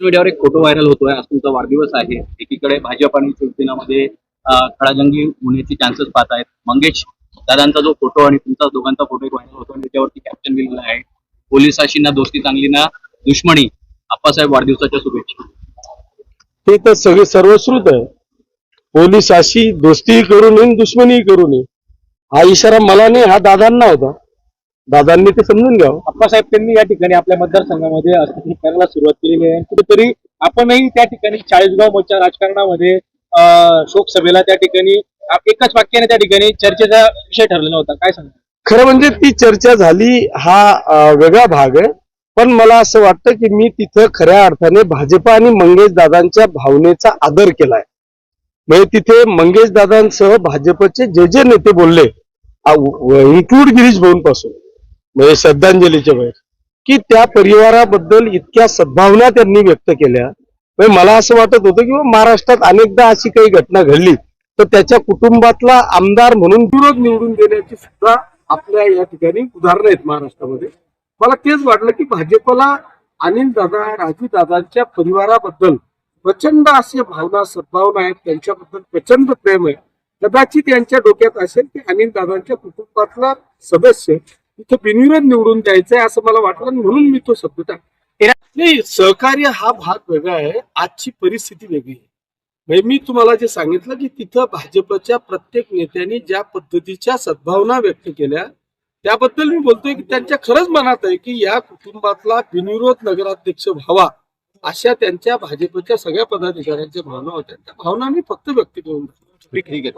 मीडियावर एक photo viral होतोय. आज तुमचा वाढदिवस आहे. एकीकडे भाजप आणि शिवसेनामध्ये खडाजंगी होण्याचे चान्सेस पाहत आहेत. मंगेश दादांचा जो फोटो आणि तुमचा दोघांचा फोटो एक व्हायरल होतो आणि त्याच्यावरती कॅप्शन लिहिलेला आहे. पोलिसाशी ना दोस्ती चांगली ना दुश्मनी. आप्पासाहेब वाढदिवसाच्या शुभेच्छा. ते तर सगळे सर्वश्रुत आहे. पोलिसाशी दोस्तीही करू नये दुश्मनी करू नये. हा इशारा मला नाही हा दादांना होता. दादांनी ते समजून घ्यावं. अप्पासाहेब त्यांनी या ठिकाणी आपल्या मतदारसंघामध्ये अस्तित्व करायला सुरुवात केलेली आहे. कुठेतरी आपणही त्या ठिकाणी चाळीसगाव मोर्चा राजकारणामध्ये शोकसभेला त्या ठिकाणी आप- एकाच वाक्याने त्या ठिकाणी चर्चेचा विषय ठरलेला होता काय सांगता? खरं म्हणजे ती चर्चा झाली हा वेगळा भाग आहे. पण मला असं वाटतं की मी तिथं खऱ्या अर्थाने भाजप आणि मंगेश दादांच्या भावनेचा आदर केलाय. म्हणजे तिथे मंगेश दादांसह भाजपचे जे जे नेते बोलले इन्क्लूड गिरीश भाऊन पासून म्हणजे श्रद्धांजलीच्या बाहेर की त्या परिवाराबद्दल इतक्या सद्भावना त्यांनी व्यक्त केल्या. म्हणजे मला असं वाटत होतं की महाराष्ट्रात अनेकदा अशी काही घटना घडली. तर त्याच्या कुटुंबातला आमदार म्हणून विरोध निवडून देण्याची सुद्धा आपल्या या ठिकाणी उदाहरणं आहेत महाराष्ट्रामध्ये. मला तेच वाटलं की भाजपला अनिल दादा राजू दादांच्या परिवाराबद्दल प्रचंड असे भावना सद्भावना आहेत. त्यांच्याबद्दल प्रचंड प्रेम आहे. कदाचित यांच्या डोक्यात असेल की अनिल दादांच्या कुटुंबातला सदस्य तिथं बिनविरोध निवडून द्यायचंय असं मला वाटलं म्हणून मी तो शब्द टाकला. नाही सहकार्य हा भाग वेगळा आहे आजची परिस्थिती वेगळी आहे. म्हणजे मी तुम्हाला जे सांगितलं की तिथं भाजपच्या प्रत्येक नेत्यांनी ज्या पद्धतीच्या सद्भावना व्यक्त केल्या त्याबद्दल मी बोलतोय की त्यांच्या खरंच मनात आहे की या कुटुंबातला बिनविरोध नगराध्यक्ष व्हावा अशा त्यांच्या भाजपच्या सगळ्या पदाधिकाऱ्यांच्या भावना होत्या. त्या भावना मी फक्त व्यक्त करून ठीक आहे.